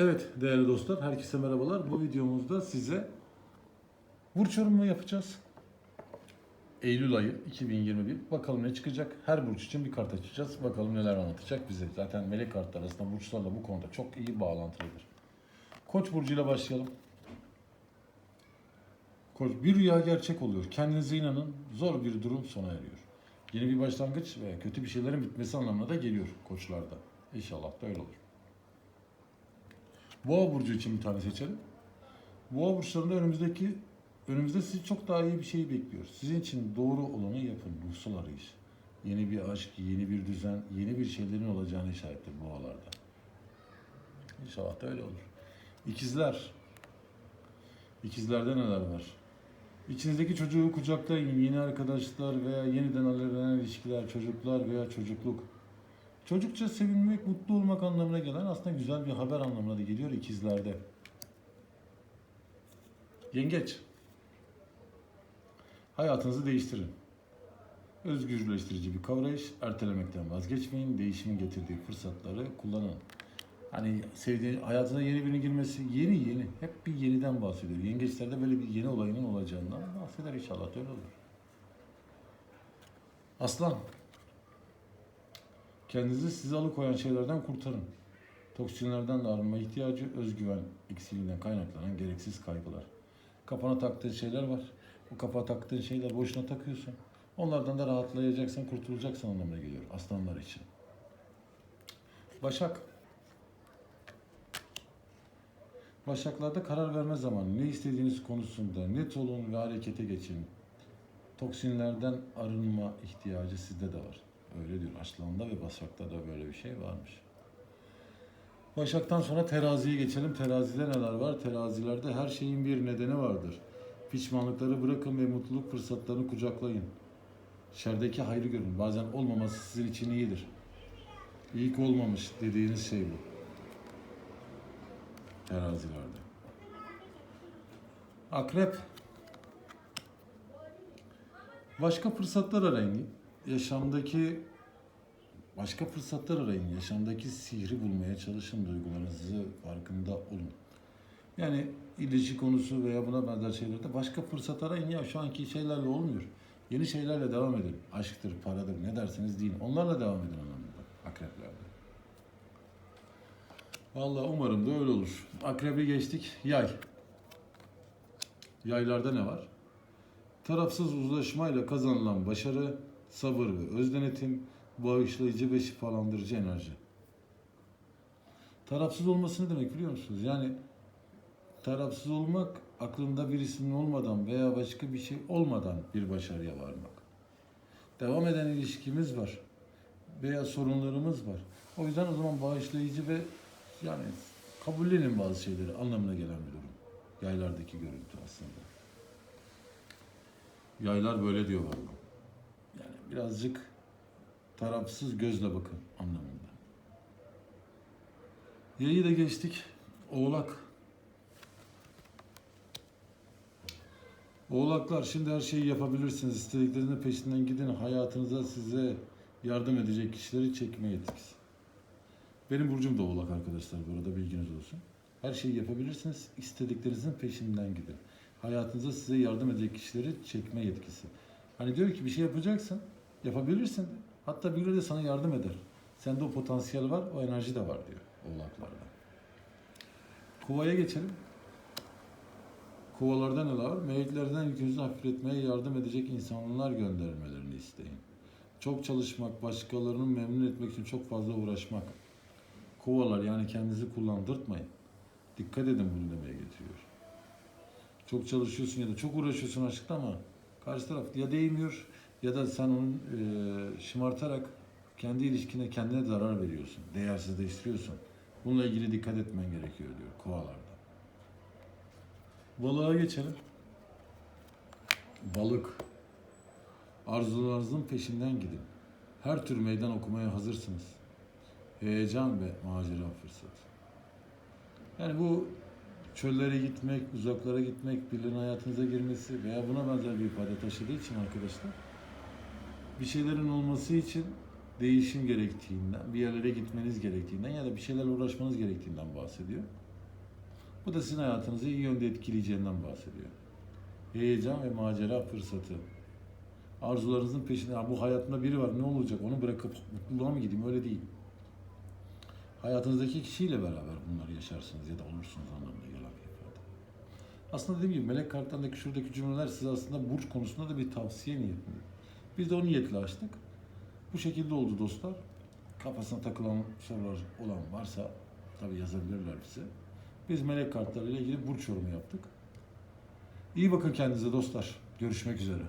Evet değerli dostlar, herkese merhabalar. Bu videomuzda size burç yorumu yapacağız. Eylül ayı 2021. Bakalım ne çıkacak. Her burç için bir kart açacağız. Bakalım neler anlatacak bize. Zaten melek kartlar arasında burçlarla bu konuda çok iyi bağlantılıdır. Koç burcuyla başlayalım. Koç, bir rüya gerçek oluyor. Kendinize inanın. Zor bir durum sona eriyor. Yeni bir başlangıç ve kötü bir şeylerin bitmesi anlamına da geliyor koçlarda. İnşallah da öyle olur. Boğa burcu için bir tane seçelim. Boğa burçlarında önümüzdeki önümüzde sizi çok daha iyi bir şey bekliyor. Sizin için doğru olanı yapın. Ruhsal arayış. Yeni bir aşk, yeni bir düzen, yeni bir şeylerin olacağını işarettir boğalarda. İnşallah da öyle olur. İkizler. İkizlerde neler var? İçinizdeki çocuğu kucaklayın. Yeni arkadaşlar veya yeniden alevlenen ilişkiler, çocuklar veya çocukluk. Çocukça sevinmek, mutlu olmak anlamına gelen aslında güzel bir haber anlamına da geliyor ikizlerde. Yengeç. Hayatınızı değiştirin. Özgürleştirici bir kavrayış, ertelemekten vazgeçmeyin, değişimin getirdiği fırsatları kullanın. Hani sevdiğin, hayatına yeni birinin girmesi, yeni yeni, hep bir yeniden bahsediyor. Yengeçlerde böyle bir yeni olayının olacağından bahseder inşallah öyle olur. Aslan. Kendinizi sizi alıkoyan şeylerden kurtarın. Toksinlerden de arınma ihtiyacı, özgüven eksikliğinden kaynaklanan gereksiz kaygılar. Kafana taktığın şeyler var. Bu kafa taktığın şeyler boşuna takıyorsun. Onlardan da rahatlayacaksın, kurtulacaksın anlamına geliyor aslanlar için. Başak. Başaklarda karar verme zamanı. Ne istediğiniz konusunda net olun ve harekete geçin. Toksinlerden arınma ihtiyacı sizde de var. Öyle diyor. Aslan'da ve Başak'ta da böyle bir şey varmış. Başak'tan sonra teraziye geçelim. Terazide neler var? Terazilerde her şeyin bir nedeni vardır. Pişmanlıkları bırakın ve mutluluk fırsatlarını kucaklayın. Şerdeki hayrı görün. Bazen olmaması sizin için iyidir. İyi ki olmamış dediğiniz şey bu. Terazilerde. Akrep. Başka fırsatlar arayın. Yaşamdaki başka fırsatlar arayın. Yaşamdaki sihri bulmaya çalışın. Duygularınızı farkında olun. Yani ilişki konusu veya buna benzer şeylerde başka fırsat arayın ya şu anki şeylerle olmuyor. Yeni şeylerle devam edin. Aşktır, paradır, ne derseniz deyin. Onlarla devam edin anlamında. Akreplerde. Vallahi umarım da öyle olur. Akrebi geçtik. Yay. Yaylarda ne var? Tarafsız uzlaşmayla kazanılan başarı, sabır ve öz denetim, bağışlayıcı ve şifalandırıcı enerji. Tarafsız olması ne demek biliyor musunuz? Yani tarafsız olmak aklında birisinin olmadan veya başka bir şey olmadan bir başarıya varmak. Devam eden ilişkimiz var veya sorunlarımız var. O yüzden o zaman bağışlayıcı ve yani kabullenin bazı şeyleri anlamına gelen bir durum. Yaylardaki görüntü aslında. Yaylar böyle diyor vallahi. Yani birazcık tarafsız gözle bakın anlamında. Yayı da geçtik. Oğlak. Oğlaklar şimdi her şeyi yapabilirsiniz. İstediklerinizin peşinden gidin. Hayatınıza size yardım edecek kişileri çekme yetkisi. Benim burcum da oğlak arkadaşlar bu arada bilginiz olsun. Her şeyi yapabilirsiniz. İstediklerinizin peşinden gidin. Hayatınıza size yardım edecek kişileri çekme yetkisi. Hani diyor ki bir şey yapacaksın, yapabilirsin. Hatta birileri de sana yardım eder. Sende o potansiyel var, o enerji de var diyor oğlaklarda. Kovaya geçelim. Kovalarda neler var? Meleklerden yükünüzü hafifletmeye yardım edecek insanlar göndermelerini isteyin. Çok çalışmak, başkalarını memnun etmek için çok fazla uğraşmak. Kovalar yani kendinizi kullandırtmayın. Dikkat edin bunu demeye getiriyor. Çok çalışıyorsun ya da çok uğraşıyorsun aşkta ama karşı taraf ya değmiyor ya da sen onu e, şımartarak kendi ilişkine kendine zarar veriyorsun. Değersizleştiriyorsun. Bununla ilgili dikkat etmen gerekiyor diyor kovalarda. Balığa geçelim. Balık. Arzularınızın peşinden gidin. Her tür meydan okumaya hazırsınız. Heyecan ve macera fırsatı. Yani bu çöllere gitmek, uzaklara gitmek, birilerinin hayatınıza girmesi veya buna benzer bir ifade taşıdığı için arkadaşlar bir şeylerin olması için değişim gerektiğinden, bir yerlere gitmeniz gerektiğinden ya da bir şeylerle uğraşmanız gerektiğinden bahsediyor. Bu da sizin hayatınızı iyi yönde etkileyeceğinden bahsediyor. Heyecan ve macera fırsatı. Arzularınızın peşinde, "Ya bu hayatımda biri var ne olacak onu bırakıp mutluluğa mı gideyim öyle değil. Hayatınızdaki kişiyle beraber bunları yaşarsınız ya da olursunuz anlamında gelen bir ifade. Aslında dediğim gibi melek kartlarındaki şuradaki cümleler size aslında burç konusunda da bir tavsiye niyetinde. Biz de o niyetle açtık. Bu şekilde oldu dostlar. Kafasına takılan sorular olan varsa tabi yazabilirler bize. Biz melek kartlarıyla ilgili burç yorumu yaptık. İyi bakın kendinize dostlar. Görüşmek üzere.